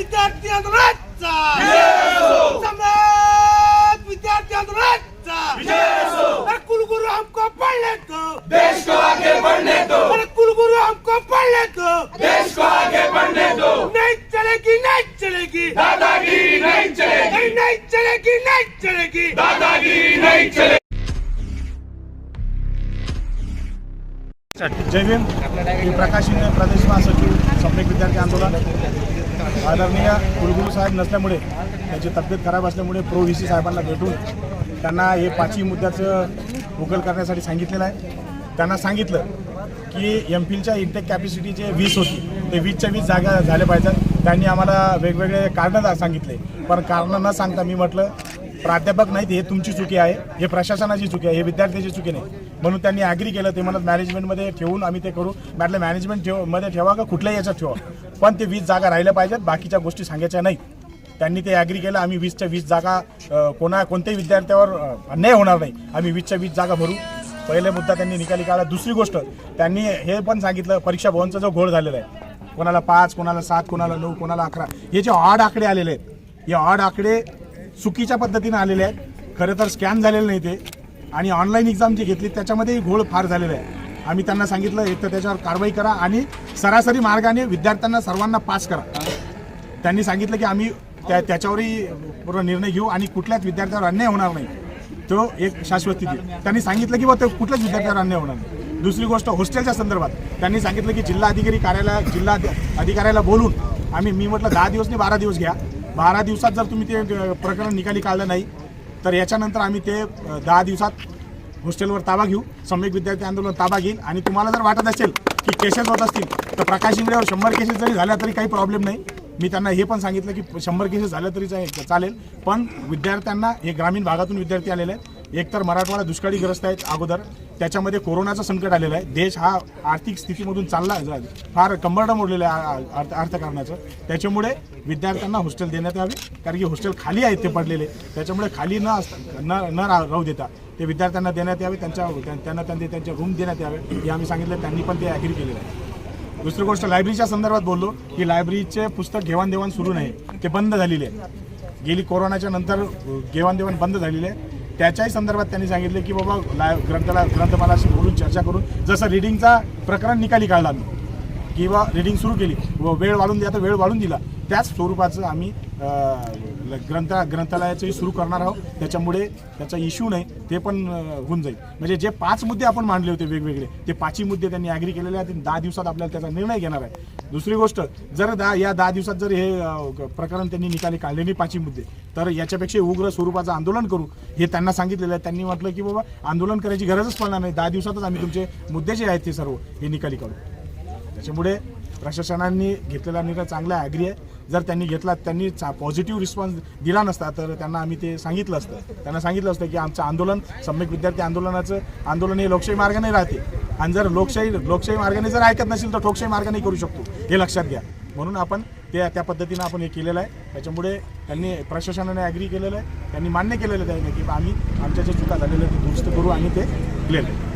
विद्यार्थी आंदोलनाचा. समाज विद्यार्थी आंदोलनाचा. अरे कुलगुरु हमको पढ़ने दो. देश को आगे बढ़ने दो. अरे कुलगुरु हमको पढ़ने दो. देश को आगे बढ़ने दो. नहीं चलेगी नहीं चलेगी. दादागिरी नहीं चलेगी. नहीं नहीं चलेगी नहीं चलेगी. दादागिरी नहीं चलेगी. जय भीम. मी प्रदेश महासचिव सम्यक विद्यार्थी आंदोलन. आदरणीय कुलगुरू साहेब नसल्यामुळे त्यांची तब्येत खराब असल्यामुळे प्रो व्ही सी साहेबांना भेटून त्यांना हे पाचही मुद्द्याचं उकल करण्यासाठी सांगितलेलं आहे. त्यांना सांगितलं की एम फिलच्या इंटेक कॅपॅसिटी जे वीस होती ते वीसच्या वीस जागा झाल्या पाहिजेत. त्यांनी आम्हाला वेगवेगळे कारणं सांगितले. पण कारणं न सांगता मी म्हटलं प्राध्यापक नाहीत हे तुमची चुकी आहे हे प्रशासनाची चुकी आहे हे विद्यार्थ्याची चुकी नाही. म्हणून त्यांनी ॲग्री केलं. ते म्हणत मॅनेजमेंटमध्ये ठेवून आम्ही ते करू. म्हटलं मॅनेजमेंट ठेवमध्ये ठेवा का कुठल्याही याच्यात ठेवा. पण ते वीस जागा राहिल्या पाहिजेत बाकीच्या गोष्टी सांगायच्या नाही. त्यांनी ते ॲग्री केलं. आम्ही वीसच्या वीस जागा कोणा कोणत्याही विद्यार्थ्यावर अन्याय होणार नाही. आम्ही वीसच्या वीस जागा भरू. पहिले मुद्दा त्यांनी निकाली काढला. दुसरी गोष्ट त्यांनी हे पण सांगितलं परीक्षा भवनचा जो घोळ झालेला आहे कोणाला पाच कोणाला सात कोणाला नऊ कोणाला अकरा हे जे ऑड आकडे आलेले आहेत हे ऑड आकडे चुकीच्या पद्धतीनं आलेले आहेत. खरं तर स्कॅन झालेलं नाही ते. आणि ऑनलाईन एक्झाम जी घेतली त्याच्यामध्येही घोळ फार झालेला आहे. आम्ही त्यांना सांगितलं एक तर त्याच्यावर कारवाई करा आणि सरासरी मार्गाने विद्यार्थ्यांना सर्वांना पास करा. त्यांनी सांगितलं की आम्ही त्या त्याच्यावरही पूर्ण निर्णय घेऊ आणि कुठल्याच विद्यार्थ्यावर अन्याय होणार नाही. तो एक शाश्वती देऊ त्यांनी सांगितलं की बा ते कुठल्याच विद्यार्थ्यावर अन्याय होणार नाही. दुसरी गोष्ट हॉस्टेलच्या संदर्भात त्यांनी सांगितलं की जिल्हा अधिकारी कार्यालय जिल्हा अधिकाऱ्याला बोलून आम्ही मी म्हटलं दहा दिवस नाही बारा दिवस घ्या. बारा दिवसात जर तुम्ही ते प्रकरण निकाली काढलं नाही तर याच्यानंतर आम्ही ते दहा दिवसात हॉस्टेलवर ताबा घेऊ. सम्यक विद्यार्थी आंदोलन ताबा घेईल. आणि तुम्हाला जर वाटत असेल की केसेस होत असतील तर प्रकाश इंगळेवर शंभर केसेस जरी झाल्या तरी काही प्रॉब्लेम नाही. मी त्यांना हे पण सांगितलं की शंभर केसेस झाल्या तरी चालेल. पण विद्यार्थ्यांना हे ग्रामीण भागातून विद्यार्थी आलेले आहेत एकतर मराठवाडा दुष्काळीग्रस्त आहेत अगोदर. त्याच्यामध्ये कोरोनाचं संकट आलेलं आहे. देश हा आर्थिक स्थितीमधून चालला फार कंबरडा मोडलेला आहे अर्थ अर्थकारणाचं. त्याच्यामुळे विद्यार्थ्यांना हॉस्टेल देण्यात यावे. कारण की हॉस्टेल खाली आहेत ते पडलेले. त्याच्यामुळे खाली न न न राहू देता ते विद्यार्थ्यांना देण्यात यावे. त्यांच्या त्यांना त्यांचे त्यांचे रूम देण्यात यावे. हे आम्ही सांगितलं. त्यांनी पण ते ॲग्री केलेलं आहे. दुसरी गोष्ट लायब्ररीच्या संदर्भात बोललो की लायब्ररीचे पुस्तक घेवाणदेवाण सुरू नाही. ते बंद झालेले आहे. गेली कोरोनाच्या नंतर घेवाणदेवाण बंद झालेले आहे. त्याच्याही संदर्भात त्यांनी सांगितले की बाबा लाय ग्रंथाला ग्रंथमालाशी बोलून चर्चा करून जसं रिडिंगचा प्रकरण निकाली काढला मी किंवा रिडिंग सुरू केली व वेळ वाढून द्या तर वेळ वाढून दिला त्याच स्वरूपाचं आम्ही ग्रंथ ग्रंथालयाचंही सुरू करणार आहोत. त्याच्यामुळे त्याचा इश्यू नाही ते पण होऊन जाईल. म्हणजे जे पाच मुद्दे आपण मांडले होते वेगवेगळे ते पाचही मुद्दे त्यांनी ॲग्री केलेले आहेत दहा दिवसात आपल्याला त्याचा निर्णय घेणार आहे. दुसरी गोष्ट जर दहा या दहा दिवसात जर हे प्रकरण त्यांनी निकाली काढले नाही पाचही मुद्दे तर याच्यापेक्षा उग्र स्वरूपाचं आंदोलन करू हे त्यांना सांगितलेलं आहे. त्यांनी म्हटलं की बाबा आंदोलन करायची गरजच पडणार नाही. दहा दिवसातच आम्ही तुमचे मुद्दे जे आहेत ते सर्व हे निकाली काढू. त्याच्यामुळे प्रशासनाने घेतलेला निर्णय चांगला ॲग्री आहे. जर त्यांनी घेतला त्यांनी पॉझिटिव्ह रिस्पॉन्स दिला नसता तर त्यांना आम्ही ते सांगितलं असतं. त्यांना सांगितलं असतं की आमचं आंदोलन सम्यक विद्यार्थी आंदोलनाचं आंदोलन हे लोकशाही मार्गाने राहते. आणि जर लोकशाही लोकशाही मार्गाने जर ऐकत नसेल तर ठोकशाही मार्गाने करू शकतो. हे लक्षात घ्या. म्हणून आपण ते त्या पद्धतीनं आपण हे केलेलं आहे. त्याच्यामुळे त्यांनी प्रशासनाने ॲग्री केलेलं आहे. त्यांनी मान्य केलेलं आहे की आम्ही आमच्या ज्या चुका झालेल्या ते दुरुस्त करू आणि ते क्लिअर आहे